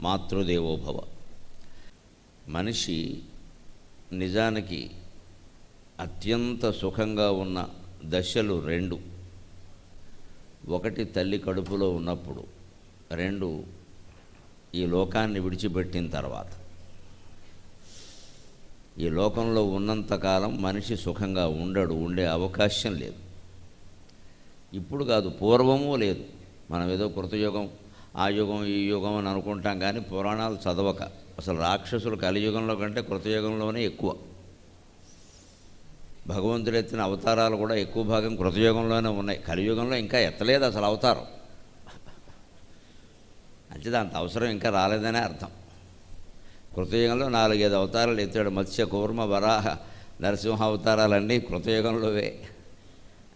మాతృదేవోభవ. మనిషి నిజానికి అత్యంత సుఖంగా ఉన్న దశలు రెండు. ఒకటి తల్లి కడుపులో ఉన్నప్పుడు రెండు ఈ లోకాన్ని విడిచిపెట్టిన తర్వాత. ఈ లోకంలో ఉన్నంతకాలం మనిషి సుఖంగా ఉండడు ఉండే అవకాశం లేదు. ఇప్పుడు కాదు పూర్వము లేదు. మనం ఏదో కృతయుగం ఆ యుగం ఈ యుగం అని అనుకుంటాం కానీ పురాణాలు చదవక. అసలు రాక్షసులు కలియుగంలో కంటే కృతయుగంలోనే ఎక్కువ. భగవంతుడు ఎత్తిన అవతారాలు కూడా ఎక్కువ భాగం కృతయుగంలోనే ఉన్నాయి. కలియుగంలో ఇంకా ఎత్తలేదు అసలు అవతారం. అంటే అంత అవసరం ఇంకా రాలేదనే అర్థం. కృతయుగంలో నాలుగైదు అవతారాలు ఎత్తాడు. మత్స్య కూర్మ వరాహ నరసింహ అవతారాలన్నీ కృతయుగంలోవే.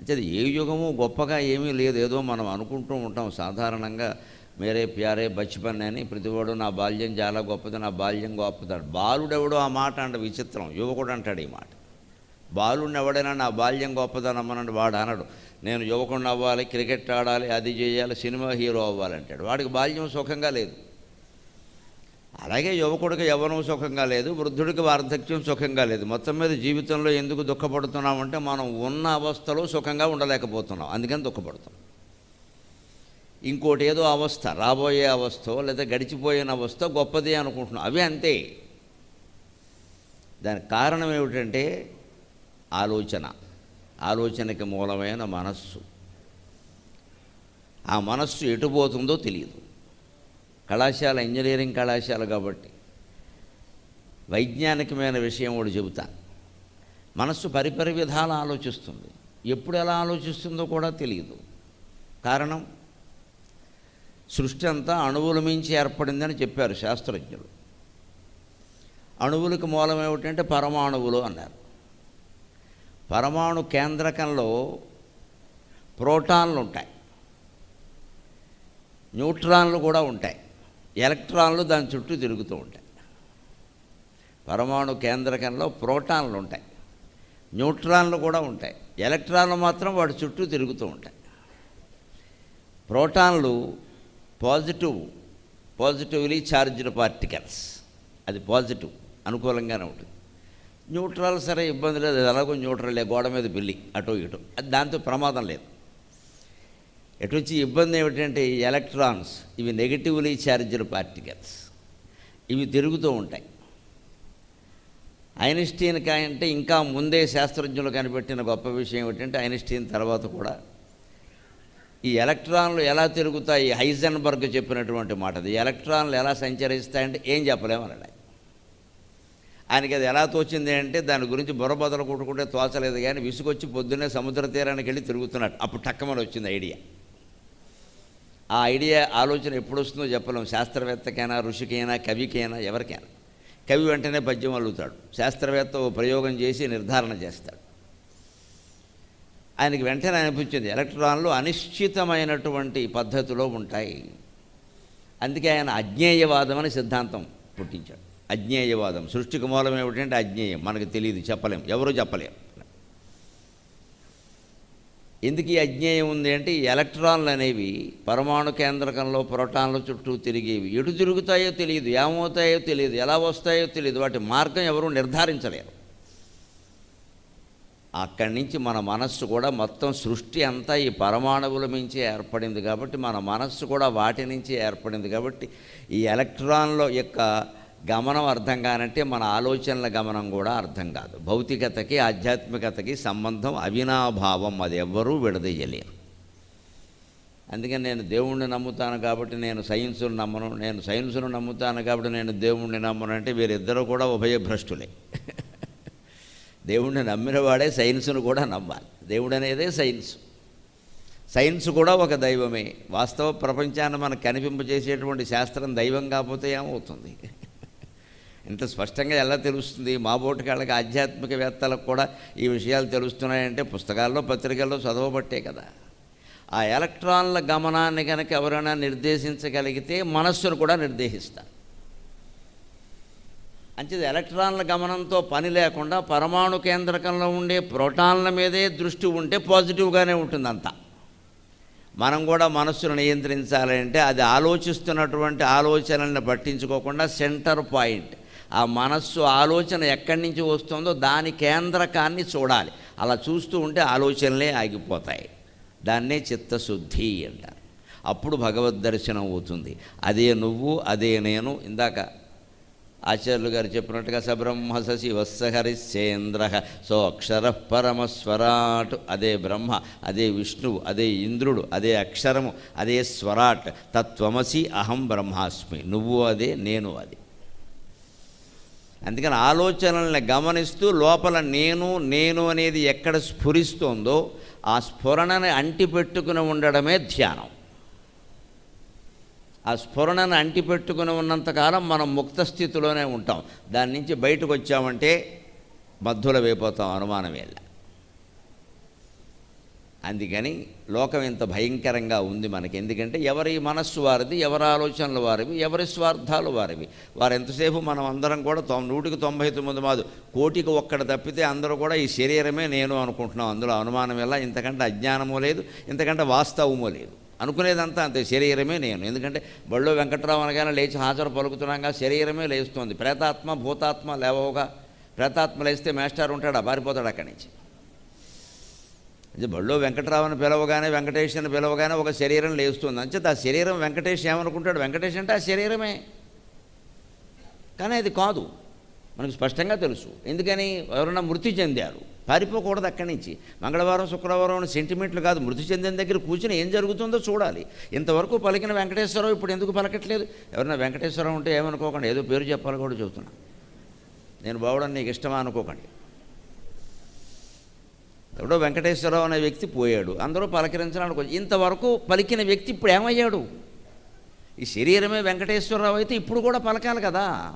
అంటే ఏ యుగము గొప్పగా ఏమీ లేదు. ఏదో మనం అనుకుంటూ ఉంటాం. సాధారణంగా మేరే ప్యారే బచ్పన్ అని ప్రతివాడు నా బాల్యం చాలా గొప్పది నా బాల్యం గొప్పదాడు బాలుడెవడో ఆ మాట అంట విచిత్రం. యువకుడు అంటాడు ఈ మాట. బాలుడిని ఎవడైనా నా బాల్యం గొప్పదనమ్మనండి వాడు అనడు. నేను యువకుడిని అవ్వాలి క్రికెట్ ఆడాలి అది చేయాలి సినిమా హీరో అవ్వాలంటాడు వాడికి బాల్యం సుఖంగా లేదు. అలాగే యువకుడికి యవనం సుఖంగా లేదు వృద్ధుడికి వార్ధక్యం సుఖంగా లేదు. మొత్తం మీద జీవితంలో ఎందుకు దుఃఖపడుతున్నామంటే మనం ఉన్న అవస్థలో సుఖంగా ఉండలేకపోతున్నాం. అందుకని దుఃఖపడుతున్నాం. ఇంకోటి ఏదో అవస్థ రాబోయే అవస్థ లేదా గడిచిపోయిన అవస్థ గొప్పది అనుకుంటున్నాం. అవి అంతే. దానికి కారణం ఏమిటంటే ఆలోచన. ఆలోచనకి మూలమైన మనస్సు. ఆ మనస్సు ఎటుపోతుందో తెలియదు. కళాశాల ఇంజనీరింగ్ కళాశాల కాబట్టి. వైజ్ఞానికమైన విషయం కూడా చెబుతాను మనస్సు పరిపరి విధాలు ఆలోచిస్తుంది. ఎప్పుడు ఎలా ఆలోచిస్తుందో కూడా తెలియదు. కారణం? సృష్టి అంతా అణువుల మించి ఏర్పడిందని చెప్పారు శాస్త్రజ్ఞులు. అణువులకు మూలం ఏమిటంటే పరమాణువులు అన్నారు. పరమాణు కేంద్రకంలో ప్రోటాన్లు ఉంటాయి. న్యూట్రాన్లు కూడా ఉంటాయి. ఎలక్ట్రాన్లు దాని చుట్టూ తిరుగుతూ ఉంటాయి. పరమాణు కేంద్రకంలో ప్రోటాన్లు ఉంటాయి. న్యూట్రాన్లు కూడా ఉంటాయి. ఎలక్ట్రాన్లు మాత్రం వాటి చుట్టూ తిరుగుతూ ఉంటాయి. ప్రోటాన్లు పాజిటివ్ పాజిటివ్లీ ఛార్జ్డ్ పార్టికల్స్. అది పాజిటివ్ అనుకూలంగానే ఉంటుంది. న్యూట్రల్ సరే ఇబ్బంది లేదు. అది ఎలాగో న్యూట్రలే గోడ మీద బిల్లి అటు ఇటు. అది దాంతో ప్రమాదం లేదు. ఎటు వచ్చి ఇబ్బంది ఏమిటంటే ఎలక్ట్రాన్స్ ఇవి నెగిటివ్లీ ఛార్జ్డ్ పార్టికల్స్. ఇవి తిరుగుతూ ఉంటాయి. ఐన్స్టీన్ అంటే ఇంకా ముందే శాస్త్రజ్ఞులు కనిపెట్టిన గొప్ప విషయం ఏమిటంటే ఐన్స్టీన్ తర్వాత కూడా ఈ ఎలక్ట్రాన్లు ఎలా తిరుగుతాయి? హైజన్బర్గ్ చెప్పినటువంటి మాట అది ఎలక్ట్రాన్లు ఎలా సంచరిస్తాయంటే ఏం చెప్పలేమన్నాడు ఆయనకి అది ఎలా తోచింది అంటే దాని గురించి బుర్రబదలు కొట్టుకుంటే తోచలేదు కానీ విసుగొచ్చి పొద్దున్నే సముద్ర తీరానికి వెళ్ళి తిరుగుతున్నాడు. అప్పుడు టక్కమని వచ్చింది ఐడియా. ఆ ఐడియా ఆలోచన ఎప్పుడు వస్తుందో చెప్పలేం శాస్త్రవేత్తకైనా ఋషికైనా కవికైనా ఎవరికైనా. కవి వెంటనే పద్యం అల్లుతాడు. శాస్త్రవేత్త ఓ ప్రయోగం చేసి నిర్ధారణ చేస్తాడు. ఆయనకి వెంటనే అనిపించింది ఎలక్ట్రాన్లు అనిశ్చితమైనటువంటి పద్ధతిలో ఉంటాయి. అందుకే ఆయన అజ్ఞేయవాదం అని సిద్ధాంతం పుట్టించాడు. అజ్ఞేయవాదం సృష్టికి మూలం ఏమిటంటే అజ్ఞేయం మనకు తెలియదు చెప్పలేం ఎవరు చెప్పలేం ఎందుకు ఈ అజ్ఞేయం ఉంది అంటే ఈ ఎలక్ట్రాన్లు అనేవి పరమాణు కేంద్రకంలో ప్రోటాన్ల చుట్టూ తిరిగేవి. ఎటు తిరుగుతాయో తెలియదు ఏమవుతాయో తెలియదు ఎలా వస్తాయో తెలియదు వాటి మార్గం ఎవరు నిర్ధారించలేరు. అక్కడి నుంచి మన మనస్సు కూడా మొత్తం సృష్టి అంతా ఈ పరమాణువుల నుంచి ఏర్పడింది కాబట్టి మన మనస్సు కూడా వాటి నుంచి ఏర్పడింది కాబట్టి ఈ ఎలక్ట్రాన్ల యొక్క గమనం అర్థం కానంటే మన ఆలోచనల గమనం కూడా అర్థం కాదు. భౌతికతకి ఆధ్యాత్మికతకి సంబంధం అవినాభావం. అది ఎవ్వరూ విడదీయలేరు. అందుకని నేను దేవుణ్ణి నమ్ముతాను కాబట్టి నేను సైన్సును నమ్మను. నేను సైన్సును నమ్ముతాను కాబట్టి నేను దేవుణ్ణి నమ్మను అంటే వీరిద్దరూ కూడా ఉభయభ్రష్టులే. దేవుణ్ణి నమ్మినవాడే సైన్స్ను కూడా నమ్మాలి. దేవుడు అనేదే సైన్స్. సైన్స్ కూడా ఒక దైవమే. వాస్తవ ప్రపంచాన్ని మనకు కనిపింపజేసేటువంటి శాస్త్రం దైవం కాకపోతే ఏమవుతుంది? ఇంత స్పష్టంగా ఎలా తెలుస్తుంది? మా బోటికాళ్ళకి ఆధ్యాత్మికవేత్తలకు కూడా ఈ విషయాలు తెలుస్తున్నాయంటే పుస్తకాల్లో పత్రికల్లో చదవబట్టే కదా. ఆ ఎలక్ట్రాన్ల గమనాన్ని కనుక ఎవరైనా నిర్దేశించగలిగితే మనస్సును కూడా నిర్దేశిస్తారు అంచేది ఎలక్ట్రాన్ల గమనంతో పని లేకుండా పరమాణు కేంద్రకంలో ఉండే ప్రోటాన్ల మీదే దృష్టి ఉంటే పాజిటివ్గానే ఉంటుంది అంతా మనం కూడా మనస్సును నియంత్రించాలంటే అది ఆలోచిస్తున్నటువంటి ఆలోచనల్ని పట్టించుకోకుండా సెంటర్ పాయింట్. ఆ మనస్సు ఆలోచన ఎక్కడి నుంచి వస్తుందో దాని కేంద్రకాన్ని చూడాలి. అలా చూస్తూ ఉంటే ఆలోచనలే ఆగిపోతాయి. దాన్నే చిత్తశుద్ధి అంటారు. అప్పుడు భగవద్ దర్శనం అవుతుంది. అదే నువ్వు అదే నేను ఇందాక ఆచార్యులు గారు చెప్పినట్టుగా సబ్రహ్మ శశి వత్సహరిశ్చేంద్ర సో అక్షర పరమస్వరాట్ అదే బ్రహ్మ అదే విష్ణువు అదే ఇంద్రుడు అదే అక్షరము అదే స్వరాట్ తత్వమసి అహం బ్రహ్మాస్మి నువ్వు అదే నేను అది. అందుకని ఆలోచనల్ని గమనిస్తూ లోపల నేను నేను అనేది ఎక్కడ స్ఫురిస్తోందో ఆ స్ఫురణని అంటిపెట్టుకుని ఉండడమే ధ్యానం. ఆ స్ఫురణను అంటిపెట్టుకుని ఉన్నంతకాలం మనం ముక్త స్థితిలోనే ఉంటాం. దాని నుంచి బయటకు వచ్చామంటే మధ్యలో అయిపోతాం అనుమానమేళ్ళ అందుకని లోకం ఇంత భయంకరంగా ఉంది మనకి. ఎందుకంటే ఎవరి మనస్సు వారిది ఎవరి ఆలోచనలు వారివి ఎవరి స్వార్థాలు వారివి. వారు ఎంతసేపు మనం అందరం కూడా తొం నూటికి తొంభై తొమ్మిది మాదు. కోటికి ఒక్కడ తప్పితే అందరూ కూడా ఈ శరీరమే నేను అనుకుంటున్నాం. అందులో అనుమానం ఎలా? ఇంతకంటే అజ్ఞానమో లేదు ఇంతకంటే వాస్తవమో లేదు. అనుకునేదంతా అంతే. శరీరమే నేను. ఎందుకంటే బళ్ళో వెంకట్రావు అనగానే లేచి హాజరు పలుకుతున్నాగా శరీరమే లేస్తుంది. ప్రేతాత్మ భూతాత్మ లేవోగా ప్రేతాత్మ లేస్తే మేస్టార్ ఉంటాడా? పారిపోతాడు అక్కడి నుంచి? ఇది బళ్ళో వెంకట్రావుని పిలవగానే వెంకటేష్ అని పిలవగానే ఒక శరీరం లేస్తుంది. అంచేత ఆ శరీరం వెంకటేష్ ఏమనుకుంటాడు? వెంకటేష్ అంటే ఆ శరీరమే. కానీ అది కాదు. మనకు స్పష్టంగా తెలుసు. ఎందుకని? ఎవరైనా మృతి చెందారు. పారిపోకూడదు అక్కడి నుంచి. మంగళవారం శుక్రవారం సెంటిమెంట్లు కాదు. మృతి చెందిన దగ్గర కూర్చుని ఏం జరుగుతుందో చూడాలి. ఇంతవరకు పలికిన వెంకటేశ్వరరావు ఇప్పుడు ఎందుకు పలకట్లేదు? ఎవరైనా వెంకటేశ్వరరావు ఉంటే ఏమనుకోకండి? ఏదో పేరు చెప్పాలి కూడా చెబుతున్నా. నేను బావడం నీకు ఇష్టమా అనుకోకండి. ఎవడో వెంకటేశ్వరరావు అనే వ్యక్తి పోయాడు. అందరూ పలకరించడానికి ఇంతవరకు పలికిన వ్యక్తి ఇప్పుడు ఏమయ్యాడు? ఈ శరీరమే వెంకటేశ్వరరావు అయితే ఇప్పుడు కూడా పలకాలి కదా.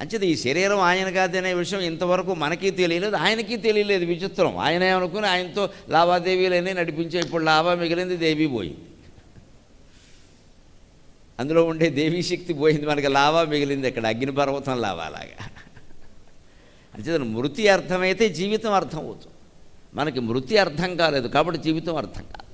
అంచేది ఈ శరీరం ఆయన కాదనే విషయం ఇంతవరకు మనకి తెలియలేదు ఆయనకి తెలియలేదు విచిత్రం. ఆయన ఏమనుకుని ఆయనతో లావాదేవీలన్నీ నడిపించే ఇప్పుడు లాభా మిగిలింది దేవి పోయింది. అందులో ఉండే దేవీ శక్తి పోయింది మనకి లావా మిగిలింది ఇక్కడ అగ్నిపర్వతం లావాలాగా అంచేత మృతి అర్థమైతే జీవితం అర్థం అవుతుంది. మనకి మృతి అర్థం కాలేదు కాబట్టి జీవితం అర్థం కాదు.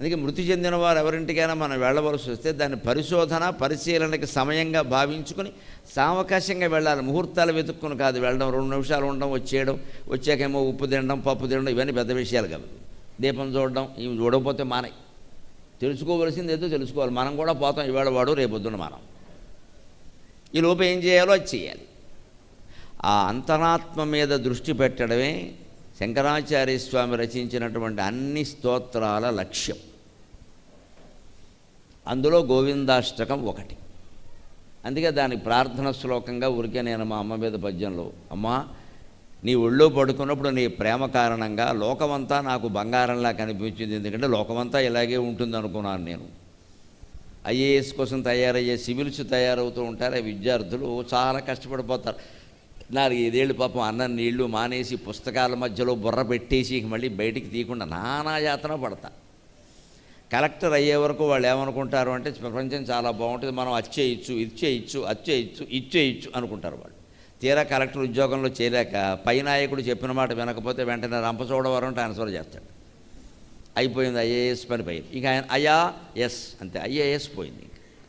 అందుకే మృతి చెందిన వారు ఎవరింటికైనా మనం వెళ్ళవలసి వస్తే దాన్ని పరిశోధన పరిశీలనకి సమయంగా భావించుకుని సావకాశంగా వెళ్ళాలి. ముహూర్తాలు వెతుక్కుని కాదు వెళ్ళడం రెండు నిమిషాలు ఉండడం వచ్చేయడం వచ్చాకేమో ఉప్పు తినడం పప్పు తినడం ఇవన్నీ పెద్ద విషయాలు కాదు. దీపం చూడడం ఇవి చూడకపోతే మానే. తెలుసుకోవలసింది ఏదో తెలుసుకోవాలి. మనం కూడా పోతాం ఇవాళ వాడు రేపొద్దున మనం. ఈ లోపు ఏం చేయాలో అది చేయాలి. ఆ అంతరాత్మ మీద దృష్టి పెట్టడమే శంకరాచార్య స్వామి రచించినటువంటి అన్ని స్తోత్రాల లక్ష్యం. అందులో గోవిందాష్టకం ఒకటి. అందుకే దానికి ప్రార్థన శ్లోకంగా ఉరికే నేను మా అమ్మ మీద పద్యంలో అమ్మా నీ ఒళ్ళో పడుకున్నప్పుడు నీ ప్రేమ కారణంగా లోకమంతా నాకు బంగారంలా కనిపించింది. ఎందుకంటే లోకమంతా ఇలాగే ఉంటుంది అనుకున్నాను నేను. ఐఏఎస్ కోసం తయారయ్యే సివిల్స్ తయారవుతూ ఉంటారు ఆ విద్యార్థులు చాలా కష్టపడిపోతారు. నాలుగైదేళ్ళు పాపం అన్నం నీళ్ళు మానేసి పుస్తకాల మధ్యలో బుర్ర పెట్టేసి మళ్ళీ బయటికి తీయకుండా నానా యాతన పడతా. కలెక్టర్ అయ్యే వరకు వాళ్ళు ఏమనుకుంటారు అంటే ప్రపంచం చాలా బాగుంటుంది మనం అది ఇది చేయొచ్చు అది చేయొచ్చు ఇది అనుకుంటారు వాళ్ళు. తీరా కలెక్టర్ ఉద్యోగంలో చేరాక పై నాయకుడు చెప్పిన మాట వినకపోతే వెంటనే రంపచోడవరం ట్రాన్స్ఫర్ చేస్తాడు. అయిపోయింది ఐఏఎస్ పని పోయింది. ఇక ఆయన అయ్యా ఎస్ అంతే ఐఏఎస్ పోయింది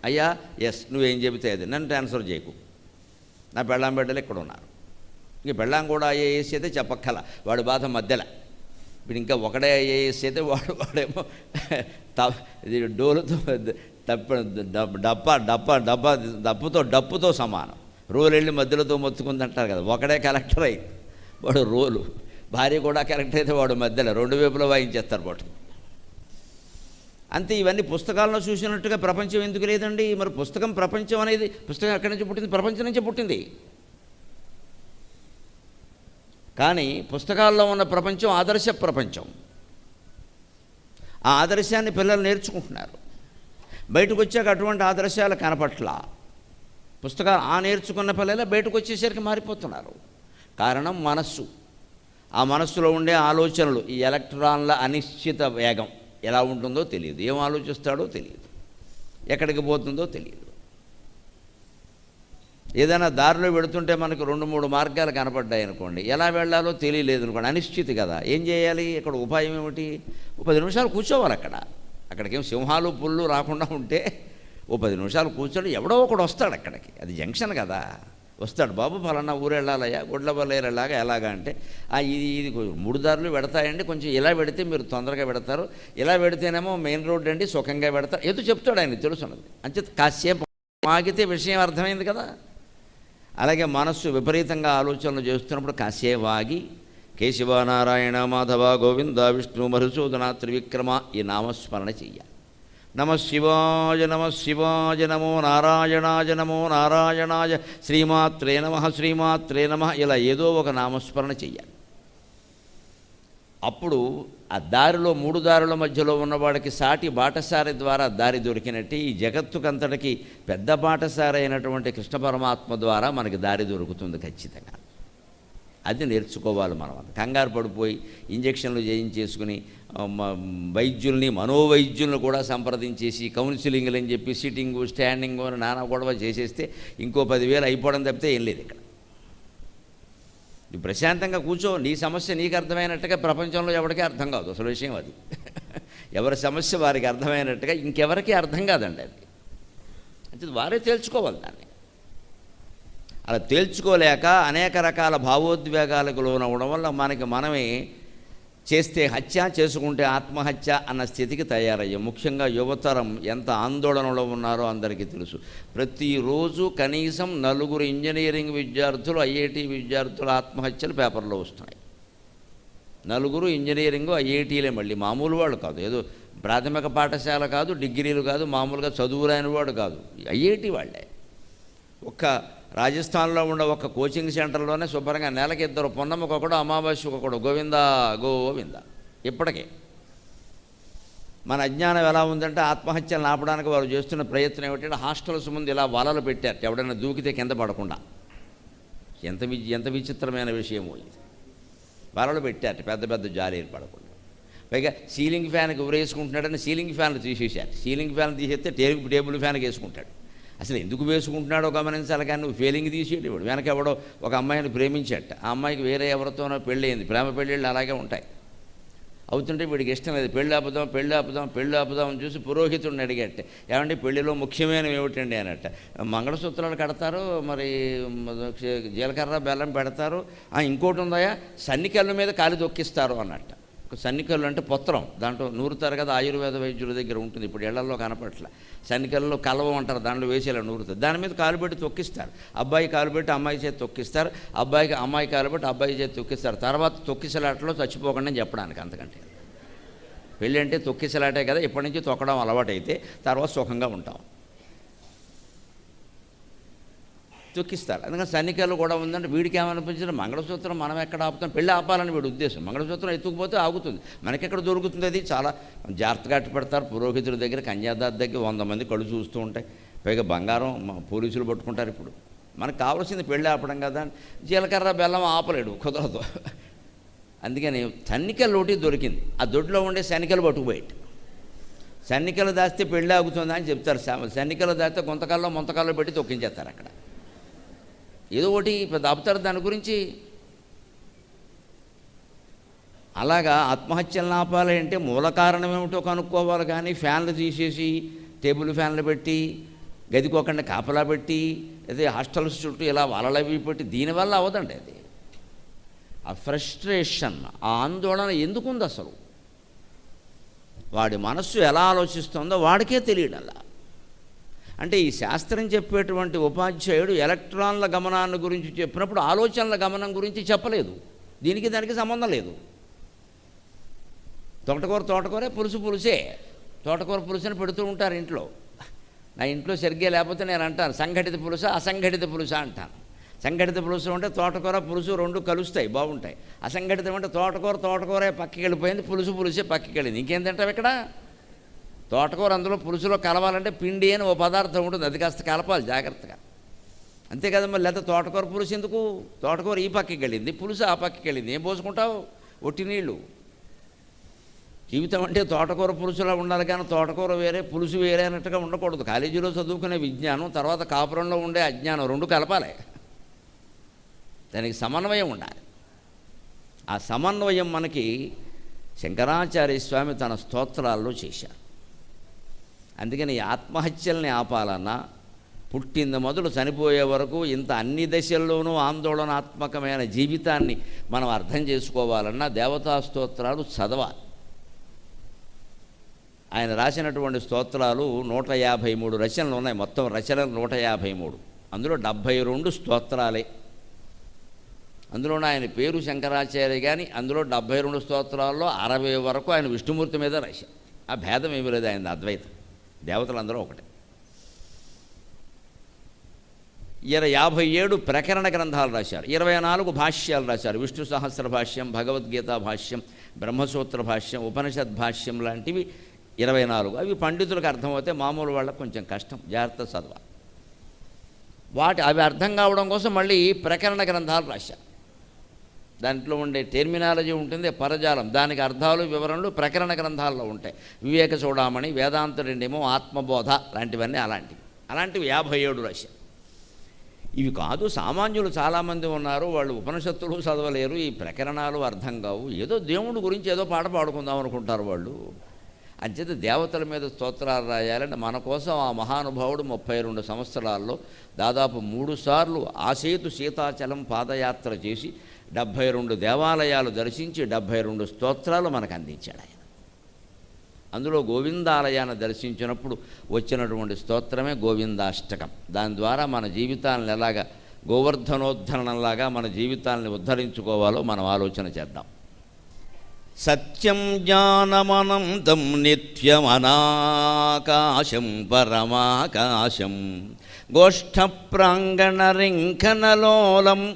అయ్యా ఎస్ నువ్వేం చెబితే అది నన్ను ట్రాన్స్ఫర్ చేయకు. నా పెళ్ళాం బిడ్డలు ఇక్కడ ఉన్నారు ఇంక పెళ్ళాం కూడా ఐఏఎస్ అయితే చెప్పక్కల వాడి బాధ మధ్యలో. ఇప్పుడు ఇంకా ఒకడే ఐఏఎస్ అయితే వాడు వాడేమో డోలుతో తప్ప డప్ప డప్ప డబ్బా డప్పుతో డప్పుతో సమానం. రోలు వెళ్ళి మధ్యలోతో మొత్తుకుందంటారు కదా ఒకడే కలెక్టర్ అయింది వాడు రోలు. భార్య కూడా కలెక్టర్ అయితే వాడు మధ్యలో రెండు వైపులో వాయించేస్తారు పాటు అంతే ఇవన్నీ పుస్తకాల్లో చూసినట్టుగా ప్రపంచం ఎందుకు లేదండి? మరి పుస్తకం ప్రపంచం అనేది పుస్తకం ఎక్కడి నుంచి పుట్టింది? ప్రపంచం నుంచే పుట్టింది. కానీ పుస్తకాల్లో ఉన్న ప్రపంచం ఆదర్శ ప్రపంచం. ఆ ఆదర్శాన్ని పిల్లలు నేర్చుకుంటున్నారు. బయటకు వచ్చాక అటువంటి ఆదర్శాలు కనపట్ల. పుస్తకాలు ఆ నేర్చుకున్న పిల్లలే బయటకు వచ్చేసరికి మారిపోతున్నారు. కారణం మనస్సు. ఆ మనస్సులో ఉండే ఆలోచనలు ఈ ఎలక్ట్రాన్ల అనిశ్చిత వేగం ఎలా ఉంటుందో తెలియదు. ఏం ఆలోచిస్తాడో తెలియదు. ఎక్కడికి పోతుందో తెలియదు. ఏదైనా దారిలో పెడుతుంటే మనకు రెండు మూడు మార్గాలు కనపడ్డాయి అనుకోండి. ఎలా వెళ్ళాలో తెలియలేదు అనుకోండి. అనిశ్చితి కదా. ఏం చేయాలి? ఇక్కడ ఉపాయం ఏమిటి? ఓ పది నిమిషాలు కూర్చోవాలి అక్కడ. అక్కడికేం సింహాలు పుల్లు రాకుండా ఉంటే ఓ పది నిమిషాలు కూర్చొని ఎవడో ఒకడు వస్తాడు అక్కడికి. అది జంక్షన్ కదా. వస్తాడు. బాబు ఫలానా ఊరు వెళ్ళాలయ్యా. గుడ్లబల్లేరు ఎలాగా ఎలాగా? అంటే ఇది ఇది మూడు దారులు పెడతాయండి. కొంచెం ఇలా పెడితే మీరు తొందరగా పెడతారు. ఇలా పెడితేనేమో మెయిన్ రోడ్ అండి. సుఖంగా పెడతారు. ఏదో చెప్తాడు ఆయన తెలుసున్నది అంతే కాసేపు ఆగితే విషయం అర్థమైంది కదా. అలాగే మనస్సు విపరీతంగా ఆలోచనలు చేస్తున్నప్పుడు కాసేవాగి ఆగి కేశవనారాయణ మాధవ గోవింద విష్ణు మధుసూదన త్రివిక్రమ ఈ నామస్మరణ చెయ్యాలి. నమ శివాయ నమ శివాయ నమో నారాయణాయ నమో నారాయణాయ శ్రీమాత్రే నమ శ్రీమాత్రే నమ ఇలా ఏదో ఒక నామస్మరణ చెయ్యాలి. అప్పుడు ఆ దారిలో మూడు దారుల మధ్యలో ఉన్నవాడికి సాటి బాటసారి ద్వారా దారి దొరికినట్టు ఈ జగత్తుకంతటికి పెద్ద బాటసారి అయినటువంటి కృష్ణ పరమాత్మ ద్వారా మనకి దారి దొరుకుతుంది ఖచ్చితంగా. అది నేర్చుకోవాలి మనం కంగారు పడిపోయి ఇంజక్షన్లు చేయించేసుకుని వైద్యుల్ని మనోవైద్యులను కూడా సంప్రదించేసి కౌన్సిలింగ్లు అని చెప్పి సిట్టింగు స్టాండింగ్ అని నానా గొడవ చేసేస్తే ఇంకో పదివేలు అయిపోవడం తప్పితే ఏం లేదు ఇక్కడ. నువ్వు ప్రశాంతంగా కూర్చో నీ సమస్య నీకు అర్థమైనట్టుగా ప్రపంచంలో ఎవరికీ అర్థం కాదు అసలు విషయం అది. ఎవరి సమస్య వారికి అర్థమైనట్టుగా ఇంకెవరికీ అర్థం కాదండి అది. అంటే వారే తేల్చుకోవాలి దాన్ని. అలా తేల్చుకోలేక అనేక రకాల భావోద్వేగాలకు లోనవ్వడం వల్ల మనకి మనమే చేస్తే హత్య చేసుకుంటే ఆత్మహత్య అన్న స్థితికి తయారయ్యాం ముఖ్యంగా యువతరం ఎంత ఆందోళనలో ఉన్నారో అందరికీ తెలుసు. ప్రతిరోజు కనీసం నలుగురు ఇంజనీరింగ్ విద్యార్థులు ఐఐటి విద్యార్థుల ఆత్మహత్యలు పేపర్లో వస్తున్నాయి. నలుగురు ఇంజనీరింగ్ ఐఐటీలే మళ్ళీ. మామూలు వాళ్ళు కాదు. ఏదో ప్రాథమిక పాఠశాల కాదు డిగ్రీలు కాదు మామూలుగా చదువులేని వాడు కాదు. ఐఐటి వాళ్ళే. ఒక్క రాజస్థాన్లో ఉన్న ఒక కోచింగ్ సెంటర్లోనే శుభ్రంగా నెలకి ఇద్దరు పొన్నమ్మకు ఒకడు అమావాస్యకు ఒకడు గోవింద గోవింద. ఇప్పటికే మన అజ్ఞానం ఎలా ఉందంటే ఆత్మహత్యలు ఆపడానికి వారు చేస్తున్న ప్రయత్నం ఏమిటంటే హాస్టల్స్ ముందు ఇలా వలలు పెట్టారు. ఎవడైనా దూకితే కింద పడకుండా. ఎంత వి ఎంత విచిత్రమైన విషయమో ఇది. వలలు పెట్టారు పెద్ద పెద్ద జాలీలు పడకుండా. పైగా సీలింగ్ ఫ్యాన్కి ఉరేసుకుంటున్నాడని సీలింగ్ ఫ్యాన్లు తీసేశారు. సీలింగ్ ఫ్యాన్ తీసేస్తే టేబుల్ టేబుల్ ఫ్యాన్కి వేసుకుంటాడు. అసలు ఎందుకు వేసుకుంటున్నాడో గమనించాలి కానీ నువ్వు ఫీలింగ్ తీసేటప్పుడు వెనక ఎవడో ఒక అమ్మాయిని ప్రేమించట. ఆ అమ్మాయికి వేరే ఎవరితోనో పెళ్ళయింది ప్రేమ పెళ్ళిళ్ళు అలాగే ఉంటాయి. అవుతుంటే వీడికి ఇష్టం లేదు. పెళ్ళి ఆపుదాం పెళ్ళి ఆపుదాం పెళ్ళి ఆపుదాం అని చూసి పురోహితుడిని అడిగట్ట ఏమంటే పెళ్ళిలో ముఖ్యమైనవి ఏమిటండి అనట మంగళసూత్రాలు కడతారు మరి జీలకర్ర బెల్లం పెడతారు. ఇంకోటి ఉందాయా సన్నికల్ల మీద కాలి దొక్కిస్తారు అన్నట్టు. సన్నికల్లు అంటే పొత్రం దాంట్లో నూరుతారు కదా ఆయుర్వేద వైద్యుల దగ్గర ఉంటుంది. ఇప్పుడు ఇళ్ళలో కనపట్ల సన్నికల్లో కలవ అంటారు. దాంట్లో వేసేలా నూరుతారు దాని మీద కాలు పెట్టి తొక్కిస్తారు. అబ్బాయి కాలు పెట్టి అమ్మాయి చేతి తొక్కిస్తారు. అబ్బాయికి అమ్మాయి కాలు పెట్టి అబ్బాయి చేతి తొక్కిస్తారు. తర్వాత తొక్కిసలాటలో చచ్చిపోకండి అని చెప్పడానికి అంతకంటే పెళ్ళి అంటే తొక్కిసలాటే కదా. ఇప్పటి నుంచి తొక్కడం అలవాటు అయితే తర్వాత సుఖంగా ఉంటాం. తొక్కిస్తారు అందుకని సన్నికలు కూడా ఉందంటే వీడికి ఏమనిపించింది? మంగళసూత్రం మనం ఎక్కడ ఆపుతాం? పెళ్ళి ఆపాలని వీడి ఉద్దేశం. మంగళసూత్రం ఎత్తుకుపోతే ఆగుతుంది. మనకెక్కడ దొరుకుతుంది అది? చాలా జాగ్రత్తగా పెడతారు. పురోహితుల దగ్గర కన్యాదాత దగ్గర వంద మంది కళ్ళు చూస్తూ ఉంటాయి. పైగా బంగారం పోలీసులు పట్టుకుంటారు ఇప్పుడు. మనకు కావాల్సింది పెళ్ళి ఆపడం కదా జీలకర్ర బెల్లం ఆపలేడు కుదరదు. అందుకని సన్నికలు ఒకటి దొరికింది. ఆ దొడ్లో ఉండే శనికలు పట్టుకుపోయాడు సన్నికలు దాస్తే పెళ్ళి ఆగుతుందా అని చెప్తారు. స- సన్నికలు దాస్తే కొంతకాల్లో ముంతకాల్లో పెట్టి తొక్కించేస్తారు అక్కడ. ఏదో ఒకటి పెద్ద ఆపుతారు దాని గురించి. అలాగా ఆత్మహత్యలు ఆపాలి అంటే మూల కారణం ఏమిటో కనుక్కోవాలి కానీ ఫ్యాన్లు తీసేసి టేబుల్ ఫ్యాన్లు పెట్టి గదికోకుండా కాపలా పెట్టి అదే హాస్టల్స్ చుట్టూ ఇలా వలలవి పెట్టి దీనివల్ల అవదండి అది. ఆ ఫ్రస్ట్రేషన్ ఆ ఆందోళన ఎందుకుంది అసలు వాడి మనస్సు ఎలా ఆలోచిస్తుందో వాడికే తెలియడల్లా అంటే ఈ శాస్త్రం చెప్పేటువంటి ఉపాధ్యాయుడు ఎలక్ట్రాన్ల గమనాన్ని గురించి చెప్పినప్పుడు ఆలోచనల గమనం గురించి చెప్పలేదు. దీనికి దానికి సంబంధం లేదు. తోటకూర తోటకూరే పులుసు పులుసే. తోటకూర పులుసుని పెడుతూ ఉంటారు ఇంట్లో. నా ఇంట్లో సరిగ్గా లేకపోతే నేను అంటాను సంఘటిత పులుస అసంఘటిత పులుస అంటాను. సంఘటిత పులుసు అంటే తోటకూర పులుసు రెండు కలుస్తాయి బాగుంటాయి. అసంఘటితం అంటే తోటకూర తోటకూరే పక్కకి వెళ్ళిపోయింది పులుసు పులుసే పక్కకి వెళ్ళింది. ఇంకేం తింటావు ఇక్కడ? తోటకూర అందులో పులుసులో కలవాలంటే పిండి అని ఓ పదార్థం ఉంటుంది. అది కాస్త కలపాలి జాగ్రత్తగా. అంతే మళ్ళీ మరి లేకపోతే తోటకూర పులుసు ఎందుకు? తోటకూర ఈ పక్కకి వెళ్ళింది పులుసు ఆ పక్కకి వెళ్ళింది. ఏం పోసుకుంటావు? ఒట్టి నీళ్ళు. జీవితం అంటే తోటకూర పులుసులా ఉండాలి కానీ తోటకూర వేరే పులుసు వేరే అన్నట్టుగా ఉండకూడదు. కాలేజీలో చదువుకునే విజ్ఞానం తర్వాత కాపురంలో ఉండే అజ్ఞానం రెండు కలపాలి. దానికి సమన్వయం ఉండాలి. ఆ సమన్వయం మనకి శంకరాచార్య స్వామి తన స్తోత్రాల్లో చేశారు. అందుకని ఈ ఆత్మహత్యల్ని ఆపాలన్నా పుట్టింది మొదలు చనిపోయే వరకు ఇంత అన్ని దశల్లోనూ ఆందోళనాత్మకమైన జీవితాన్ని మనం అర్థం చేసుకోవాలన్నా దేవతా స్తోత్రాలు చదవాలి. ఆయన రాసినటువంటి స్తోత్రాలు నూట యాభై మూడు రచనలు ఉన్నాయి. మొత్తం రచనలు నూట యాభై మూడు. అందులో డెబ్భై రెండు స్తోత్రాలే. అందులోనే ఆయన పేరు శంకరాచార్య కానీ అందులో డెబ్భై రెండు స్తోత్రాల్లో అరవై వరకు ఆయన విష్ణుమూర్తి మీద రాశారు. ఆ భేదం ఏమీ లేదు ఆయన అద్వైతం. దేవతలందరూ ఒకటే. ఇరవై యాభై ఏడు ప్రకరణ గ్రంథాలు రాశారు. ఇరవై నాలుగు భాష్యాలు రాశారు. విష్ణు సహస్ర భాష్యం భగవద్గీత భాష్యం బ్రహ్మసూత్ర భాష్యం ఉపనిషద్ భాష్యం లాంటివి ఇరవై నాలుగు. అవి పండితులకు అర్థమవుతే మామూలు వాళ్ళకు కొంచెం కష్టం. జాగ్రత్త చదవాలి. వాటి అవి అర్థం కావడం కోసం మళ్ళీ ప్రకరణ గ్రంథాలు రాశారు. దాంట్లో ఉండే టెర్మినాలజీ ఉంటుంది పరజాలం. దానికి అర్థాలు వివరణలు ప్రకరణ గ్రంథాల్లో ఉంటాయి. వివేక చూడమని వేదాంతుడేమో ఆత్మబోధ లాంటివన్నీ అలాంటివి. అలాంటివి యాభై ఏడు రాశారు. ఇవి కాదు సామాన్యులు చాలామంది ఉన్నారు వాళ్ళు ఉపనిషత్తులు చదవలేరు ఈ ప్రకరణాలు అర్థం కావు. ఏదో దేవుడి గురించి ఏదో పాట పాడుకుందాం అనుకుంటారు వాళ్ళు. అంచేత దేవతల మీద స్తోత్రాలు రాయాలంటే మన కోసం ఆ మహానుభావుడు ముప్పై రెండు సంవత్సరాల్లో దాదాపు మూడు సార్లు ఆసేతు సీతాచలం పాదయాత్ర చేసి డెబ్భై రెండు దేవాలయాలు దర్శించి డెబ్భై రెండు స్తోత్రాలు మనకు అందించాడు ఆయన. అందులో గోవిందాలయాన్ని దర్శించినప్పుడు వచ్చినటువంటి స్తోత్రమే గోవిందాష్టకం. దాని ద్వారా మన జీవితాలను ఎలాగ గోవర్ధనోద్ధరణలాగా మన జీవితాలని ఉద్ధరించుకోవాలో మనం ఆలోచన చేద్దాం. సత్యం జ్ఞానమనంతం నిత్యమనాకాశం పరమాకాశం. గోష్ఠప్రాంగణరింఖనలోలం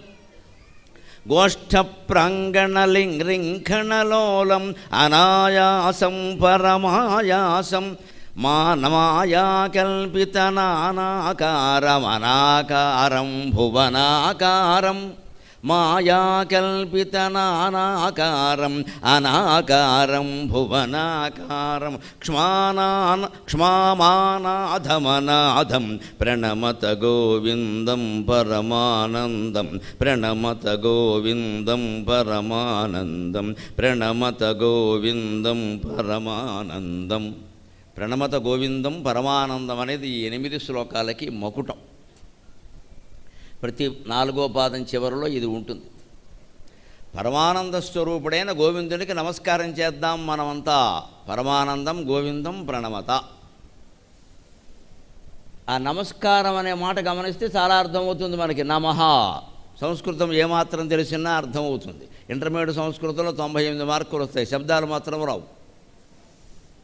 గోష్ఠప్రాంగణలింగ్రింఖణలోలం అనాయాసం పరమాయాసం మానమాయా అనాకారం భువనాకారం. మాయాకల్పితనానాకారం అనాకారం భువనాకారం క్ష్మానాన క్ష్మామానాధమనాథం ప్రణమత గోవిందం పరమానందం ప్రణమత గోవిందం పరమానందం ప్రణమత గోవిందం పరమానందం. ప్రణమత గోవిందం పరమానందం అనేది ఈ ఎనిమిది శ్లోకాలకి మకుటం. ప్రతి నాలుగో పాదం చివరిలో ఇది ఉంటుంది. పరమానంద స్వరూపుడైన గోవిందునికి నమస్కారం చేద్దాం మనమంతా. పరమానందం గోవిందం ప్రణమత. ఆ నమస్కారం అనే మాట గమనిస్తే చాలా అర్థమవుతుంది మనకి. నమః. సంస్కృతం ఏమాత్రం తెలిసినా అర్థమవుతుంది. ఇంటర్మీడియట్ సంస్కృతంలో తొంభై ఎనిమిది మార్కులు వస్తాయి. శబ్దాలు మాత్రం రావు.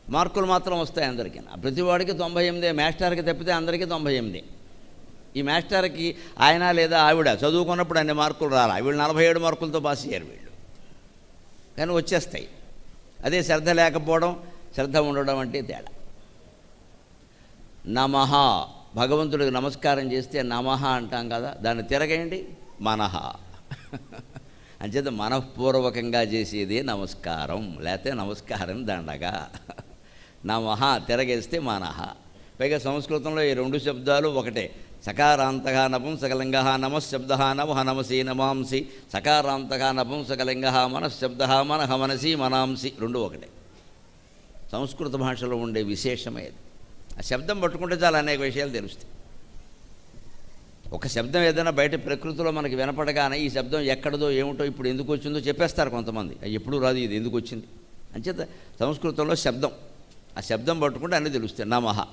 మార్కులు మాత్రం వస్తాయి అందరికీ. ప్రతివాడికి తొంభై ఎనిమిది. మాస్టర్కి తప్పితే అందరికీ తొంభై ఎనిమిది. ఈ మాస్టర్కి ఆయన లేదా ఆవిడ చదువుకున్నప్పుడు అన్ని మార్కులు రాలా. వీళ్ళు నలభై ఏడు మార్కులతో పాస్ అయ్యారు వీళ్ళు. కానీ వచ్చేస్తాయి. అదే శ్రద్ధ లేకపోవడం శ్రద్ధ ఉండడం అంటే తేడా. నమః. భగవంతుడికి నమస్కారం చేస్తే నమః అంటాం కదా దాన్ని తిరగేయండి మనహ అంచేత మనఃపూర్వకంగా చేసేది నమస్కారం లేకపోతే నమస్కారం దండగా. నమః తిరగేస్తే మనహ పైగా సంస్కృతంలో ఈ రెండు శబ్దాలు ఒకటే. సకారాంతక నపుంసకలింగ నమశబ్ద నమః నమసి. నమాంసి సకారాంతక నపుంసకలింగ మనశ్శబ్ద మనహ మనసి. మనాంసి రెండు ఒకటే. సంస్కృత భాషలో ఉండే విశేషమేది ఆ శబ్దం పట్టుకుంటే చాలా అనేక విషయాలు తెలుస్తాయి. ఒక శబ్దం ఏదైనా బయట ప్రకృతిలో మనకి వినపడగానే ఈ శబ్దం ఎక్కడదో ఏమిటో ఇప్పుడు ఎందుకు వచ్చిందో చెప్పేస్తారు కొంతమంది. ఎప్పుడు రాదు ఇది ఎందుకు వచ్చింది? అంచేత సంస్కృతంలో శబ్దం. ఆ శబ్దం పట్టుకుంటే అన్నీ తెలుస్తాయి. నమః.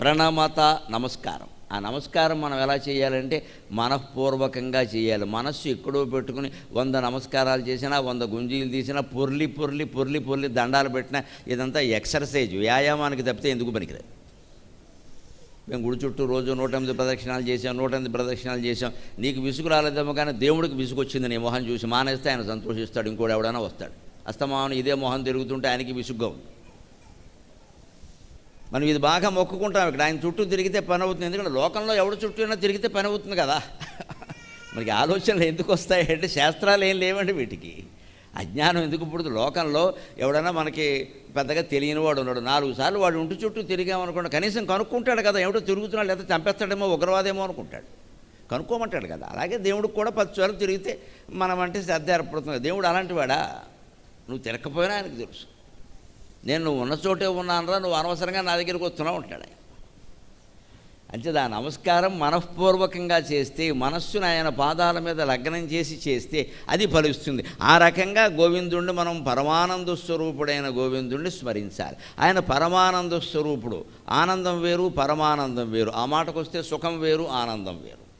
ప్రణమత నమస్కారం. ఆ నమస్కారం మనం ఎలా చేయాలంటే మనఃపూర్వకంగా చేయాలి. మనస్సు ఎక్కడో పెట్టుకుని వంద నమస్కారాలు చేసినా వంద గుంజీలు తీసినా పొర్లి పొర్లి పొర్లి పొర్లి దండాలు పెట్టినా ఇదంతా ఎక్సర్సైజ్ వ్యాయామానికి తప్పితే ఎందుకు పనికిరాదు. మేము గుడి చుట్టూ రోజు నూట ఎనిమిది ప్రదక్షిణాలు చేసాం నూట ఎనిమిది ప్రదక్షిణాలు చేసాం నీకు విసుగు రాలేదేమో కానీ దేవుడికి విసుగు వచ్చింది నీ మొహం చూసి మానేస్తే ఆయన సంతోషిస్తాడు ఇంకోటి ఎవడైనా వస్తాడు. అస్తమానం ఇదే మొహం తిరుగుతుంటే ఆయనకి విసుగ్గా ఉంది. మనం ఇది బాగా మొక్కుకుంటాం. ఇక్కడ ఆయన చుట్టూ తిరిగితే పని అవుతుంది. ఎందుకంటే లోకంలో ఎవడు చుట్టూ అయినా తిరిగితే పని అవుతుంది కదా. మనకి ఆలోచనలు ఎందుకు వస్తాయంటే శాస్త్రాలు ఏం లేవండి వీటికి. అజ్ఞానం ఎందుకు పుడుతుంది? లోకంలో ఎవడైనా మనకి పెద్దగా తెలియని వాడు ఉన్నాడు. నాలుగు సార్లు వాడు ఇంటి చుట్టూ తిరిగామనుకోండి కనీసం కనుక్కుంటాడు కదా ఏమిటో తిరుగుతున్నాడు లేదా చంపేస్తాడేమో ఉగ్రవాదేమో అనుకుంటాడు. కనుక్కోమంటాడు కదా. అలాగే దేవుడికి కూడా పది సార్లు తిరిగితే మనం అంటే శ్రద్ధ ఏర్పడుతుంది. దేవుడు అలాంటి వాడా? నువ్వు తిరగకపోయినా ఆయనకు తెలుసు. నేను నువ్వు ఉన్న చోటే ఉన్నానరా నువ్వు అనవసరంగా నా దగ్గరికి వస్తున్నావు అంటాడు అంటే ఆ నమస్కారం మనఃపూర్వకంగా చేస్తే మనస్సును ఆయన పాదాల మీద లగ్నం చేసి చేస్తే అది ఫలిస్తుంది. ఆ రకంగా గోవిందుణ్ణి మనం పరమానంద స్వరూపుడైన గోవిందుణ్ణి స్మరించాలి. ఆయన పరమానంద స్వరూపుడు. ఆనందం వేరు పరమానందం వేరు. ఆ మాటకు వస్తే సుఖం వేరు ఆనందం వేరు.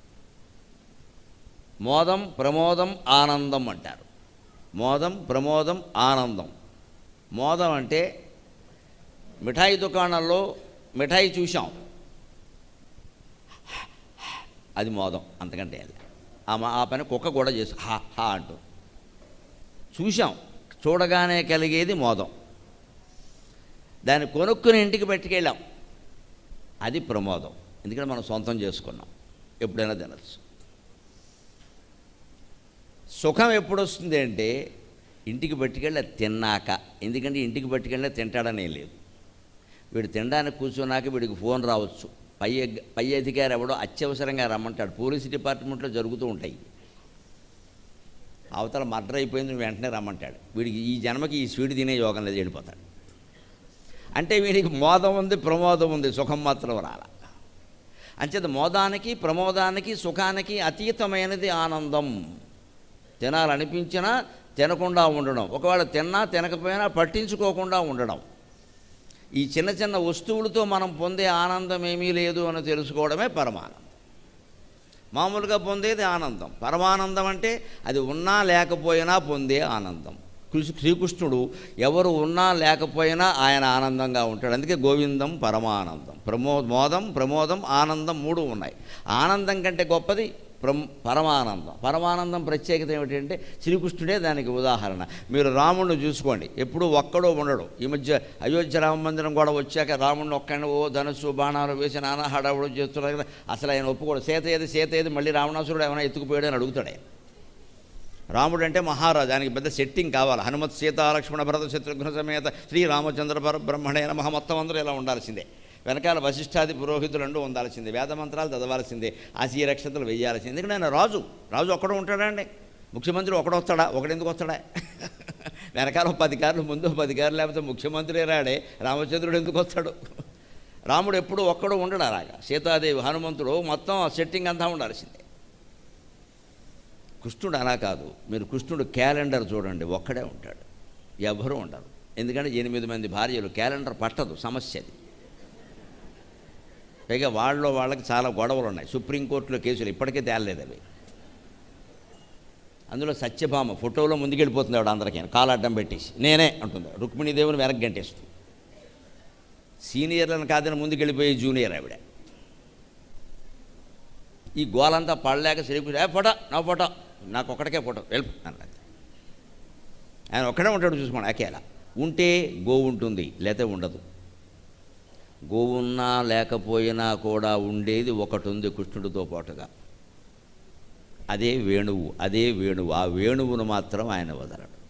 మోదం ప్రమోదం ఆనందం అంటారు. మోదం ప్రమోదం ఆనందం. మోదం అంటే మిఠాయి దుకాణాల్లో మిఠాయి చూసాం అది మోదం అంతకంటే ఆ ఆ పని కుక్క కూడా చేసి హా హా అంటూ. చూసాం చూడగానే కలిగేది మోదం. దాన్ని కొనుక్కుని ఇంటికి పెట్టుకెళ్ళాం. అది ప్రమోదం. ఎందుకంటే మనం సొంతం చేసుకున్నాం. ఎప్పుడైనా తినచ్చు. సుఖం ఎప్పుడు వస్తుంది అంటే ఇంటికి పట్టుకెళ్ళి తిన్నాక. ఎందుకంటే ఇంటికి పట్టుకెళ్ళి తింటాడనే లేదు. వీడు తినడానికి కూర్చున్నాక వీడికి ఫోన్ రావచ్చు. పై పై అధికారి ఎవడో అత్యవసరంగా రమ్మంటాడు. పోలీస్ డిపార్ట్మెంట్లో జరుగుతూ ఉంటాయి. అవతల మర్డర్ అయిపోయింది వెంటనే రమ్మంటాడు. వీడికి ఈ జన్మకి ఈ స్వీట్ తినే యోగం లేదు వెళ్ళిపోతాడు. అంటే వీడికి మోదం ఉంది ప్రమోదం ఉంది సుఖం మాత్రం రాల. అంచేత మోదానికి ప్రమోదానికి సుఖానికి అతీతమైనది ఆనందం. తినాలనిపించినా తినకుండా ఉండడం. ఒకవేళ తిన్నా తినకపోయినా పట్టించుకోకుండా ఉండడం. ఈ చిన్న చిన్న వస్తువులతో మనం పొందే ఆనందం ఏమీ లేదు అని తెలుసుకోవడమే పరమానందం. మామూలుగా పొందేది ఆనందం. పరమానందం అంటే అది ఉన్నా లేకపోయినా పొందే ఆనందం. కృష్ణ శ్రీకృష్ణుడు ఎవరు ఉన్నా లేకపోయినా ఆయన ఆనందంగా ఉంటాడు. అందుకే గోవిందం పరమానందం. ప్రమో మోదం ప్రమోదం ఆనందం మూడు ఉన్నాయి. ఆనందం కంటే గొప్పది పరమానందం. పరమానందం ప్రత్యేకత ఏమిటంటే శ్రీకృష్ణుడే దానికి ఉదాహరణ. మీరు రాముడిని చూసుకోండి. ఎప్పుడూ ఒక్కడో ఉండడు. ఈ మధ్య అయోధ్య రామ మందిరం కూడా వచ్చాక రాముడిని ఒక్కడిని ఓ ధనుసు బాణాలు వేసి నానా హడావుడు చేస్తున్నారు కదా. అసలు ఆయన ఒప్పుకోడు. సీత ఏది సీత ఏది మళ్ళీ రావణాసురుడు ఏమైనా ఎత్తుకుపోయాడు అని అడుగుతాడే. రాముడు అంటే మహారాజు. ఆయనకి పెద్ద సెట్టింగ్ కావాలి. హనుమత్ సీత లక్ష్మణ భరత శత్రుఘ్న సమేత శ్రీరామచంద్ర పరబ్రహ్మణే నమః. మొత్తం అందరూ ఇలా ఉండాల్సిందే. వెనకాల వశిష్ఠాది పురోహితులు ఉండాల్సిందే. వేద మంత్రాలు చదవాల్సిందే. ఆశీ రక్షతలు వేయాల్సిందే ఎందుకంటే ఆయన రాజు. రాజు ఒక్కడ ఉంటాడా అండి? ముఖ్యమంత్రి ఒకడొస్తాడా ఒకడెందుకు వస్తాడా? వెనకాల పది కార్లు ముందు పదికారులు పది కార్లు లేకపోతే ముఖ్యమంత్రి రాడే రామచంద్రుడు ఎందుకు వస్తాడు? రాముడు ఎప్పుడు ఒక్కడు ఉండడు అలాగా. సీతాదేవి హనుమంతుడు మొత్తం సెట్టింగ్ అంతా ఉండాల్సిందే. కృష్ణుడు అలా కాదు. మీరు కృష్ణుడు క్యాలెండర్ చూడండి ఒక్కడే ఉంటాడు. ఎవరు ఉండరు. ఎందుకంటే ఎనిమిది మంది భార్యలు క్యాలెండర్ పట్టదు సమస్య అది పైగా వాళ్ళలో వాళ్ళకి చాలా గొడవలు ఉన్నాయి సుప్రీంకోర్టులో కేసులు ఇప్పటికే తేలలేదు అవి. అందులో సత్యభామ ఫోటోలో ముందుకెళ్ళిపోతుంది ఆవిడ అందరికీ. కాలు అడ్డం పెట్టేసి. నేనే అంటుంది. రుక్మిణీదేవుని వెనక్కి గంటేస్తుంది. సీనియర్లను కాదని ముందుకెళ్ళిపోయి జూనియర్ ఆవిడ. ఈ గోలంతా పడలేక శ్రీకృష్ణ ఏ ఫోటో? నా ఫోటో? నాకు ఒక్కడికే ఫోటో. వెళ్ళి అన్నది ఆయన ఒక్కడే ఉంటాడు చూసుకోండి అకేలా ఉంటే గోవు ఉంటుంది లేకపోతే ఉండదు. గోవున్నా లేకపోయినా కూడా ఉండేది ఒకటి ఉంది కృష్ణుడితో పాటుగా. అదే వేణువు అదే వేణువు. ఆ వేణువును మాత్రం ఆయన వదలడు.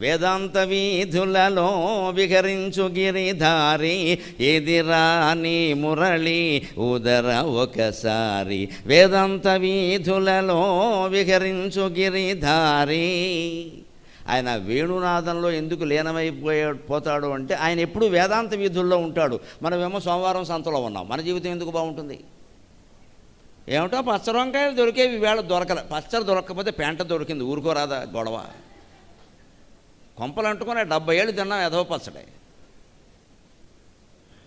వేదాంత వీధులలో విహరించు గిరిధారి ఎదిరాని మురళి ఉదర ఒకసారి. వేదాంత వీధులలో విహరించు గిరిధారి. ఆయన వేణునాదంలో ఎందుకు లీనమైపోయా పోతాడు అంటే ఆయన ఎప్పుడు వేదాంత వీధుల్లో ఉంటాడు. మనమేమో సోమవారం సంతలో ఉన్నాం. మన జీవితం ఎందుకు బాగుంటుంది? ఏమిటో పచ్చ వంకాయలు దొరికేవి వేళ దొరకలే. పచ్చడి దొరకకపోతే పెంట దొరికింది. ఊరుకోరాదా గొడవ? కొంపలు అంటుకుని డెబ్బై ఏళ్ళు తిన్నాం ఎదవ పచ్చడే.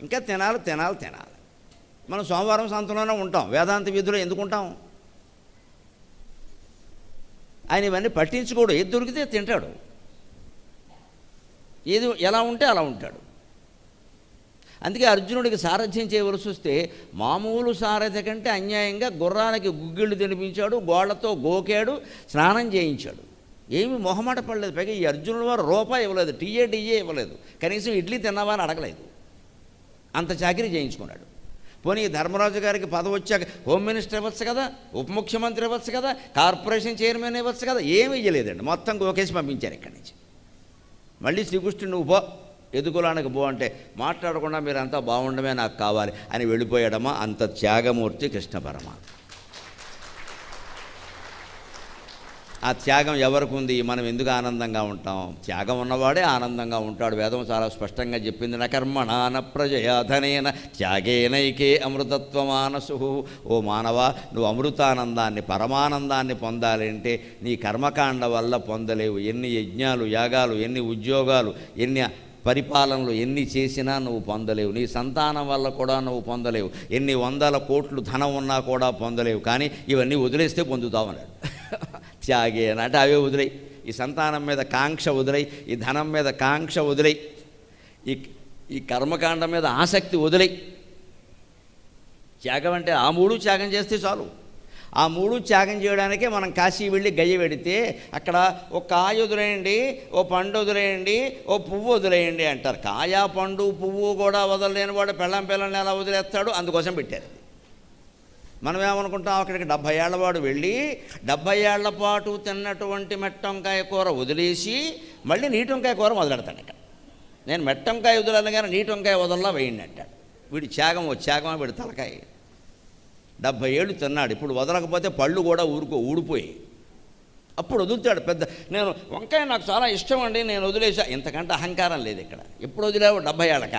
ఇంకా తినాలి తినాలి తినాలి. మనం సోమవారం సంతలోనే ఉంటాం. వేదాంత వీధిలో ఎందుకు ఉంటాం ఆయన ఇవన్నీ పట్టించుకోడు. ఏది దొరికితే తింటాడు. ఏది ఎలా ఉంటే అలా ఉంటాడు. అందుకే అర్జునుడికి సారథ్యం చేయవలసి వస్తే మామూలు సారథ్య కంటే అన్యాయంగా గుర్రానికి గుగ్గిళ్ళు తినిపించాడు గోళ్ళతో గోకాడు స్నానం చేయించాడు. ఏమి మొహమాట పడలేదు. పైగా ఈ అర్జునుడు వారు రూపాయి ఇవ్వలేదు. టీఏ డిఏ ఇవ్వలేదు. కనీసం ఇడ్లీ తిన్నావా అని అడగలేదు. అంత చాకరీ చేయించుకున్నాడు. పోనీ ధర్మరాజు గారికి పదవి వచ్చాక హోమ్ మినిస్టర్ ఇవ్వచ్చు కదా ఉప ముఖ్యమంత్రి ఇవ్వచ్చు కదా కార్పొరేషన్ చైర్మన్ ఇవ్వచ్చు కదా ఏమీ ఇవ్వలేదండి మొత్తం గోకేసి పంపించారు ఇక్కడి నుంచి. మళ్ళీ శ్రీకృష్ణుడు నువ్వు బో ఎదుగులానికి బో అంటే మాట్లాడకుండా మీరంతా బాగుండమే నాకు కావాలి అని వెళ్ళిపోయాడమా అంత త్యాగమూర్తి కృష్ణ పరమాత్మ. ఆ త్యాగం ఎవరికి ఉంది మనం ఎందుకు ఆనందంగా ఉంటాం? త్యాగం ఉన్నవాడే ఆనందంగా ఉంటాడు. వేదం చాలా స్పష్టంగా చెప్పింది. నా కర్మణాన ప్రజయాధనేన త్యాగేనైకే అమృతత్వమానసు. ఓ మానవ నువ్వు అమృతానందాన్ని పరమానందాన్ని పొందాలంటే నీ కర్మకాండ వల్ల పొందలేవు. ఎన్ని యజ్ఞాలు యాగాలు ఎన్ని ఉద్యోగాలు ఎన్ని పరిపాలనలు ఎన్ని చేసినా నువ్వు పొందలేవు. నీ సంతానం వల్ల కూడా నువ్వు పొందలేవు. ఎన్ని వందల కోట్లు ధనం ఉన్నా కూడా పొందలేవు. కానీ ఇవన్నీ వదిలేస్తే పొందుతావు అన్నాడు. త్యాగేన అంటే అవే వదిలే ఈ సంతానం మీద కాంక్ష వదిలే ఈ ధనం మీద కాంక్ష వదిలే ఈ ఈ కర్మకాండ మీద ఆసక్తి వదిలే త్యాగం అంటే ఆ మూడు త్యాగం చేస్తే చాలు. ఆ మూడు త్యాగం చేయడానికే మనం కాశీ వెళ్ళి గయ్య పెడితే అక్కడ ఓ కాయ వదిలేయండి ఓ పండు వదిలేయండి ఓ పువ్వు వదిలేయండి అంటారు. కాయ పండు పువ్వు కూడా వదలలేని వాడు పెళ్ళం పిల్లల్ని ఎలా వదిలేస్తాడు? అందుకోసం పెట్టారు. మనం ఏమనుకుంటాం అక్కడికి డెబ్భై ఏళ్ళవాడు వెళ్ళి డెబ్భై ఏళ్ళ పాటు తిన్నటువంటి మెట్టంకాయ కూర వదిలేసి మళ్ళీ నీటంకాయ కూర మొదలెడతాడు ఇక్కడ నేను మెట్టంకాయ వదలను కానీ నీటంకాయ వదల్లా వేయండి అంటాడు. వీడి త్యాగం ఓ త్యాగం వీడి తలకాయ. డెబ్భై ఏళ్ళు తిన్నాడు. ఇప్పుడు వదలకపోతే పళ్ళు కూడా ఊరుకో ఊడిపోయి. అప్పుడు వదులుతాడు పెద్ద నేను వంకాయ నాకు చాలా ఇష్టం అండి నేను వదిలేసా. ఇంతకంటే అహంకారం లేదు ఇక్కడ. ఎప్పుడు వదిలేవు? డెబ్భై ఏళ్ళక.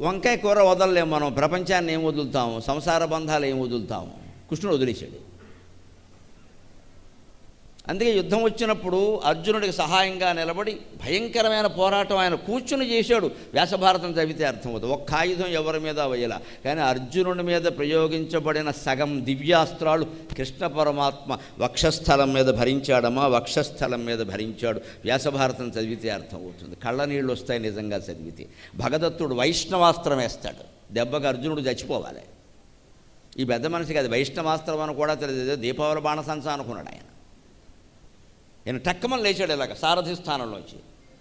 వంకాయ కూర వదలలేము మనం. ప్రపంచాన్ని ఏం వదులుతాము? సంసార బంధాలు ఏం వదులుతాము? కృష్ణుడు వదిలేశాడు. అందుకే యుద్ధం వచ్చినప్పుడు అర్జునుడికి సహాయంగా నిలబడి భయంకరమైన పోరాటం ఆయన కూర్చుని చేశాడు. వ్యాసభారతం చదివితే అర్థమవుతుంది. ఒక్క ఆయుధం ఎవరి మీద వేయాల. కానీ అర్జునుడి మీద ప్రయోగించబడిన సగం దివ్యాస్త్రాలు కృష్ణ పరమాత్మ వక్షస్థలం మీద భరించాడమా వక్షస్థలం మీద భరించాడు. వ్యాసభారతం చదివితే అర్థమవుతుంది. కళ్ళ నీళ్ళు వస్తాయి నిజంగా చదివితే. భగదత్తుడు వైష్ణవాస్త్రం వేస్తాడు. దెబ్బకు అర్జునుడు చచ్చిపోవాలి. ఈ పెద్ద మనిషికి అది వైష్ణవాస్త్రం అని కూడా తెలియదు. దీపావళి బాణసంచ అనుకున్నాడు ఆయన. ఈయన టక్కమని లేచాడు ఇలాగ సారథి స్థానంలోంచి.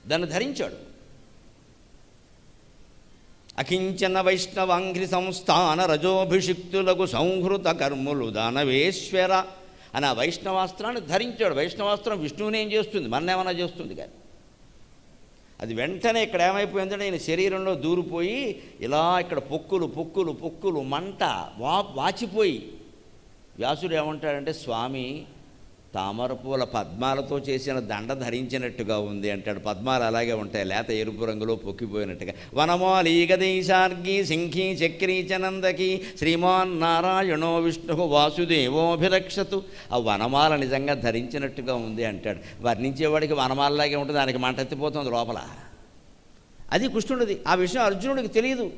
దాన్ని ధరించాడు. అకించన వైష్ణవాంఘ్రి సంస్థాన రజోభిషిక్తులకు సంహృత కర్ములు దానవేశ్వర అని ఆ వైష్ణవాస్త్రాన్ని ధరించాడు. వైష్ణవాస్త్రం విష్ణువుని ఏం చేస్తుంది? మన్నేమన్నా చేస్తుంది కానీ. అది వెంటనే ఇక్కడ ఏమైపోయిందంటే ఆయన శరీరంలో దూరిపోయి ఇలా ఇక్కడ పొక్కులు పొక్కులు పొక్కులు మంట వా వాచిపోయి వ్యాసుడు ఏమంటాడంటే స్వామి తామరపూల పద్మాలతో చేసిన దండ ధరించినట్టుగా ఉంది అంటాడు. పద్మాలు అలాగే ఉంటాయి. లేత ఎరుపు రంగులో పొక్కిపోయినట్టుగా. వనమాలీగదైశార్గి సింఖి చక్రి చనందకి శ్రీమాన్ నారాయణో విష్ణు వాసుదేవోభిరక్షతు. ఆ వనమాల నిజంగా ధరించినట్టుగా ఉంది అంటాడు. వర్ణించేవాడికి వనమాలలాగే ఉంటుంది. దానికి మంట ఎత్తిపోతుంది లోపల. అది కృష్ణుడిది. ఆ విషయం అర్జునుడికి తెలియదు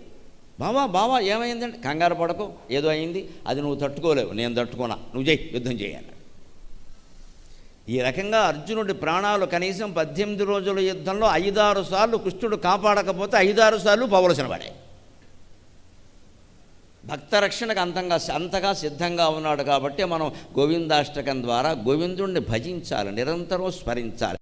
బావా బావా ఏమైందండి? కంగారు పడకు. ఏదో అయింది. అది నువ్వు తట్టుకోలేవు. నేను తట్టుకోనా? నువ్వు చేయి యుద్ధం చేయాలి. ఈ రకంగా అర్జునుడి ప్రాణాలు కనీసం పద్దెనిమిది రోజుల యుద్ధంలో ఐదారు సార్లు కృష్ణుడు కాపాడకపోతే ఐదారు సార్లు పోవలసిన వాడే. భక్త రక్షణకు అంతంగా అంతగా సిద్ధంగా ఉన్నాడు కాబట్టి మనం గోవిందాష్టకం ద్వారా గోవిందుణ్ణి భజించాలి నిరంతరం స్మరించాలి.